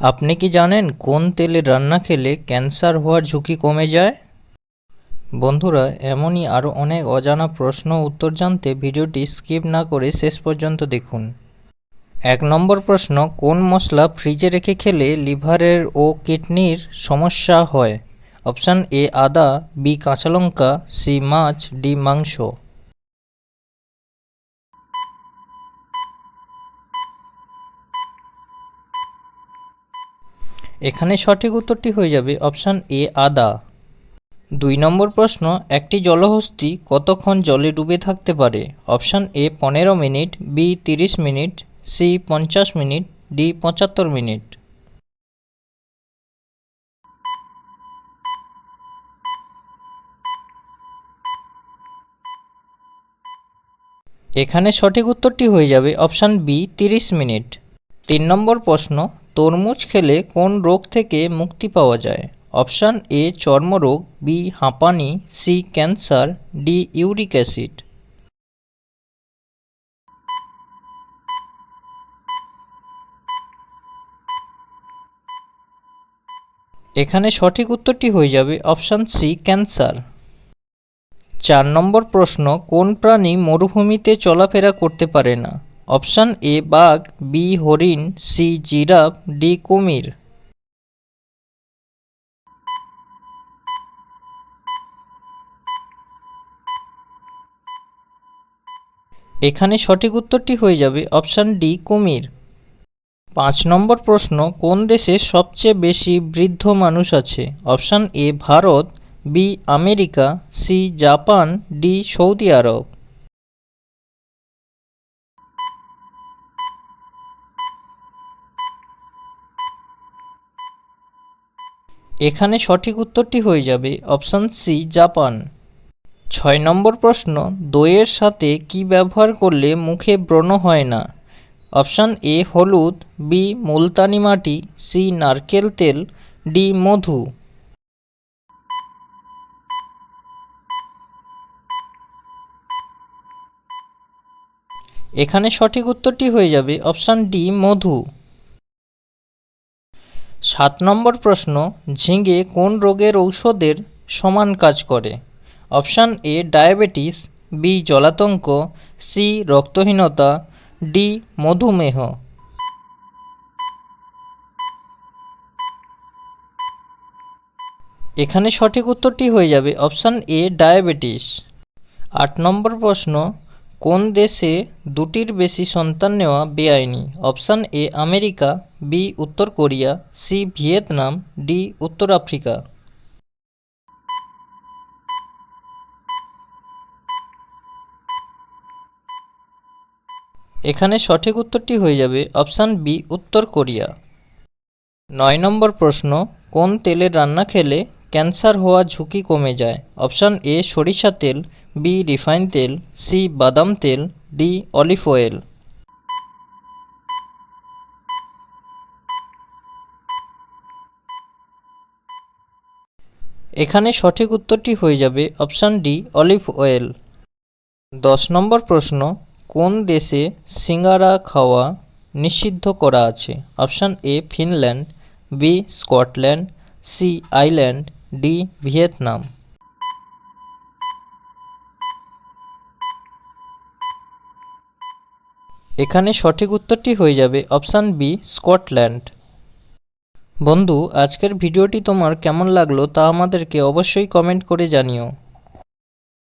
আপনি কি জানেন কোন তেলে রান্না খেলে ক্যান্সার হওয়ার ঝুঁকি কমে যায়? বন্ধুরা, এমনই আরও অনেক অজানা প্রশ্ন উত্তর জানতে ভিডিওটি স্কিপ না করে শেষ পর্যন্ত দেখুন। এক নম্বর প্রশ্ন, কোন মশলা ফ্রিজে রেখে খেলে লিভারের ও কিডনির সমস্যা হয়? অপশান এ, আদা, বি, কাঁচা লঙ্কা, সি, মাছ, ডি, মাংস। এখানে সঠিক উত্তরটি হয়ে যাবে অপশান এ, আদা। দুই নম্বর প্রশ্ন, একটি জলহস্তী কতক্ষণ জলে ডুবে থাকতে পারে? অপশান এ, পনেরো মিনিট, বি, তিরিশ মিনিট, সি, পঞ্চাশ মিনিট, ডি, পঁচাত্তর মিনিট। এখানে সঠিক উত্তরটি হয়ে যাবে অপশান বি, তিরিশ মিনিট। তিন নম্বর প্রশ্ন তরমুজ খেলে কোন রোগ থেকে মুক্তি পাওয়া যায়? অপশান এ, চর্মরোগ, বি, হাঁপানি, C, cancer, D, uric acid. এখানে সঠিক উত্তরটি হয়ে যাবে অপশান সি, ক্যান্সার। চার নম্বর প্রশ্ন, কোন প্রাণী মরুভূমিতে চলাফেরা করতে পারে না? অপশান এ বাঘ, বি হরিণ, সি জিরাফ, ডি কুমির। এখানে সঠিক উত্তরটি হয়ে যাবে অপশান ডি, কুমির। পাঁচ নম্বর প্রশ্ন, কোন দেশে সবচেয়ে বেশি বৃদ্ধ মানুষ আছে? Option A, Bharat, B, America, C, Japan, D, Saudi Arab. এখানে সঠিক উত্তরটি হয়ে যাবে অপশান সি, জাপান। ছয় নম্বর প্রশ্ন, দইয়ের সাথে কি ব্যবহার করলে মুখে ব্রণ হয় না? অপশান এ, হলুদ, বি, মুলতানি মাটি, সি, নারকেল তেল, ডি, মধু। এখানে সঠিক উত্তরটি হয়ে যাবে অপশান ডি, মধু। সাত নম্বর প্রশ্ন ঝিঙে কোন রোগের ঔষধের সমান কাজ করে? অপশান এ ডায়াবেটিস বি জলাতঙ্ক সি রক্তহীনতা ডি মধুমেহ। এখানে সঠিক উত্তরটি হয়ে যাবে অপশান এ ডায়াবেটিস। আট নম্বর প্রশ্ন কোন দেশে দুটির বেশি সন্তান নেওয়া বেআইনি? অপশান এ, আমেরিকা, বি, উত্তর কোরিয়া, সি, ভিয়েতনাম, ডি, উত্তর আফ্রিকা। এখানে সঠিক উত্তরটি হয়ে যাবে অপশান বি, উত্তর কোরিয়া। নয় নম্বর প্রশ্ন, কোন তেলে রান্না খেলে ক্যান্সার হওয়ার ঝুঁকি কমে যায়। অপশান এ সরিষা তেল বি রিফাইন তেল সি বাদাম তেল ডি অলিভ অয়েল। এখানে সঠিক উত্তরটি হয়ে যাবে অপশান ডি অলিভ অয়েল। দশ নম্বর প্রশ্ন, কোন দেশে সিঙ্গারা খাওয়া নিষিদ্ধ করা আছে? Option A Finland B Scotland C Iceland D, Vietnam. এখানে সঠিক উত্তরটি হয়ে যাবে অপশান বি, স্কটল্যান্ড। বন্ধু, আজকের ভিডিওটি তোমার কেমন লাগল তা আমাদেরকে অবশ্যই কমেন্ট করে জানিও।